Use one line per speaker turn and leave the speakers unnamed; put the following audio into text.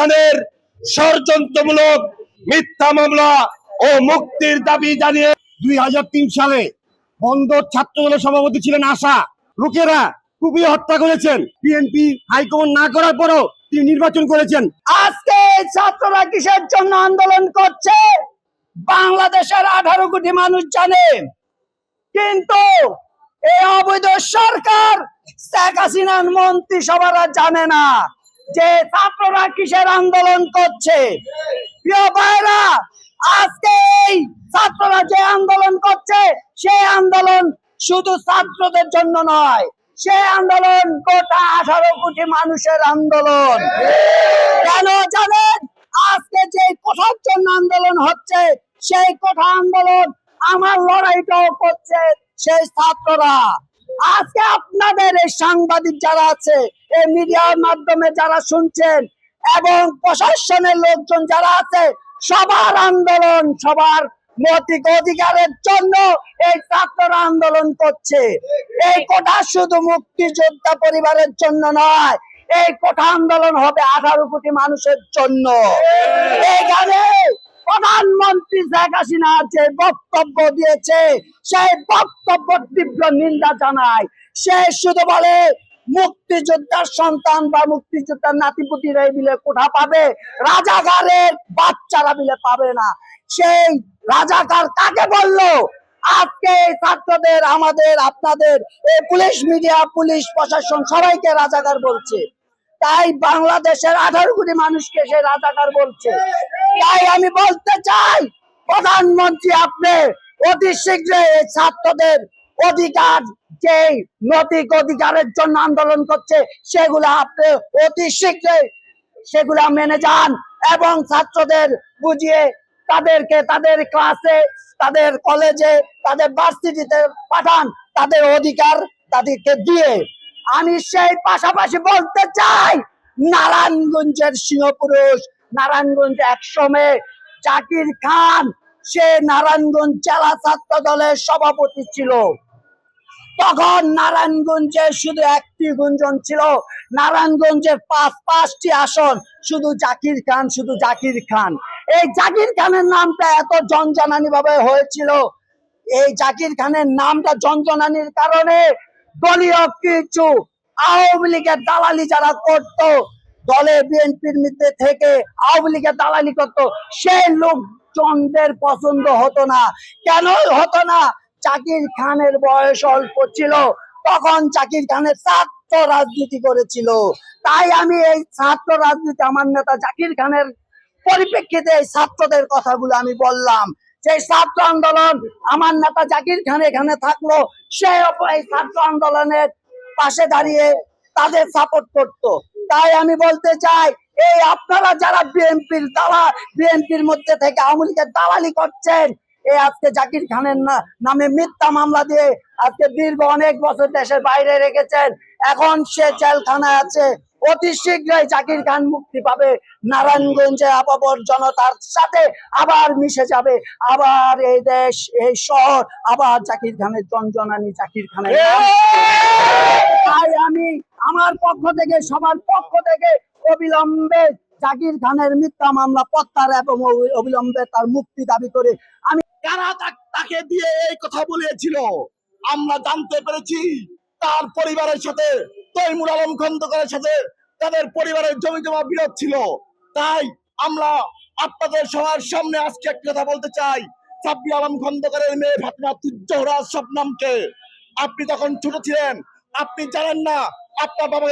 খানের ষড়যন্ত্রমূলক মিথ্যা মামলা ও মুক্তির দাবি জানিয়ে
দুই হাজার তিন সালে বন্দর ছাত্রদলের সভাপতি ছিলেন আশা। লোকেরা খুবই হত্যা করেছেন। বিএনপি হাইকমান্ড না করার পরও তিনি নির্বাচন করেছেন।
আজকে ছাত্ররা কিসের জন্য আন্দোলন করছে? বাংলাদেশের আঠারো কোটি মানুষ জানে। কিন্তু এই অবৈধ সরকার শেখ হাসিনার মন্ত্রিসভারা জানে না। যে ছাত্ররা কিসের আন্দোলন করছে? প্রিয় ভাইরা, আজকে ছাত্ররা যে আন্দোলন করছে সেই আন্দোলন শুধু ছাত্রদের জন্য নয় সেই আন্দোলন গোটা আঠারো কোটি মানুষের আন্দোলন। কেন জানেন? আজকে যে কোঠার জন্য আন্দোলন হচ্ছে, সেই কোঠা আন্দোলন আমার লড়াইটাও করছে সেই ছাত্ররা। আজকে আপনাদের এই সাংবাদিক যারা আছে, এই মিডিয়ার মাধ্যমে যারা শুনছেন এবং প্রশাসনের লোকজন যারা আছে, সবার আন্দোলন, সবার মৌলিক অধিকারের জন্য এই ছাত্ররা আন্দোলন করছে। এই কোটা শুধু মুক্তিযোদ্ধা পরিবারের জন্য নয়, এই কোঠা আন্দোলন হবে আঠারো কোটি মানুষের জন্য। এইখানে প্রধানমন্ত্রী শেখ হাসিনা যে বক্তব্য দিয়েছে, সেই বক্তব্য তীব্র নিন্দা জানায়। সে শুধু বলে, মুক্তিযোদ্ধার সন্তান বা মুক্তিযোদ্ধার নাতিপুতিরা মিলে কোঠা পাবে? রাজাকারের বাচ্চারা মিলে পাবে না। সেই রাজাকার কাকে বলল? আজকে ছাত্রদের, আমাদের, আপনাদের, এই পুলিশ মিডিয়া, পুলিশ প্রশাসন সবাইকে রাজাকার বলছে। তাই বাংলাদেশের আঠারো কোটি মানুষকে সে রাজাকার বলছে। তাই আমি বলতে চাই, প্রধানমন্ত্রী আপনি অতি শীঘ্র এই ছাত্রদের অধিকার যে নৈতিক অধিকারের জন্য আন্দোলন করছে, সেগুলো আপনি অতি শীঘ্রই সেগুলা মেনে যান এবং ছাত্রদের বুঝিয়ে তাদেরকে তাদের ক্লাসে, তাদের কলেজে তাদের ভার্সিটিতে পাঠান। তাদের অধিকার তাদেরকে দিয়ে। আমি সেই পাশাপাশি বলতে চাই, নারায়ণগঞ্জের সিংহপুরুষ নারায়ণগঞ্জ একসময় জাকির খান, সে নারায়ণগঞ্জ জেলা ছাত্র দলের সভাপতি ছিল। তখন নারায়ণগঞ্জে শুধু একটি গুঞ্জন ছিল। নারায়ণগঞ্জের পাঁচ পাঁচটি আসন, শুধু জাকির খান, শুধু জাকির খান। এই জাকির খানের নামটা এত জনজানানি ভাবে হয়েছিল। এই জাকির খানের নামটা জনজনানির কারণে দলীয় কিছু আওয়ামী লীগের দালালি যারা করত, দলে বিএনপির মধ্যে থেকে আওয়ামী লীগের দালালি করত, সেই লোকজনদের পছন্দ হতো না। কেন হতো না? জাকির খানের বয়স অল্প ছিল। তখন জাকির খানের ছাত্র রাজনীতি করেছিল। তাই আমি এই ছাত্র রাজনীতি, আমার নেতা জাকির খানের পরিপ্রেক্ষিতে এই ছাত্রদের কথাগুলো আমি বললাম। যে ছাত্র আন্দোলন আমার নেতা জাকির খান এখানে থাকল, সে এই ছাত্র আন্দোলনের পাশে দাঁড়িয়ে তাদের সাপোর্ট করত। তাই আমি বলতে চাই, এই আপনারা যারা বিএনপির দালা বিএনপির মধ্যে থেকে আওয়ামী লীগের দালালি করছেন এই আজকে জাকির খানের নামে মিথ্যা মামলা দিয়ে আজকে দীর্ঘ অনেক বছর দেশের বাইরে রেখেছেন। এখন সে জেলখানায় আছে। অতি শীঘ্রই জাকির খান মুক্তি পাবে। নারায়ণগঞ্জে আপাবর জনতার সাথে আবার মিশে যাবে। আবার এই দেশ, এই শহর, আবার জাকির খানের জনজনানি জাকির খানের তাই আমি আমার পক্ষ থেকে, সবার পক্ষ থেকে অবিলম্বে জাকির খানের মিথ্যা মামলা প্রত্যাহার এবং অবি- অবিলম্বে তার মুক্তি দাবি করে আমি
কারা তাকে দিয়ে এই কথা বলিয়েছিল আমরা জানতে পেরেছি তার পরিবারের সাথে, তৈমুর আলম খন্দকারের সাথে তাদের পরিবারের জমি জমা বিরোধ ছিল। তাই আমরা আপনাদের সবার সামনে আজকে একটা কথা বলতে চাই। সাব্বির আলম খন্দকারের মেয়ে ফাতমা তুজ্জহরা শবনামকে আপনি তখন ছোট ছিলেন, আপনি জানেন না, আপনার বাবা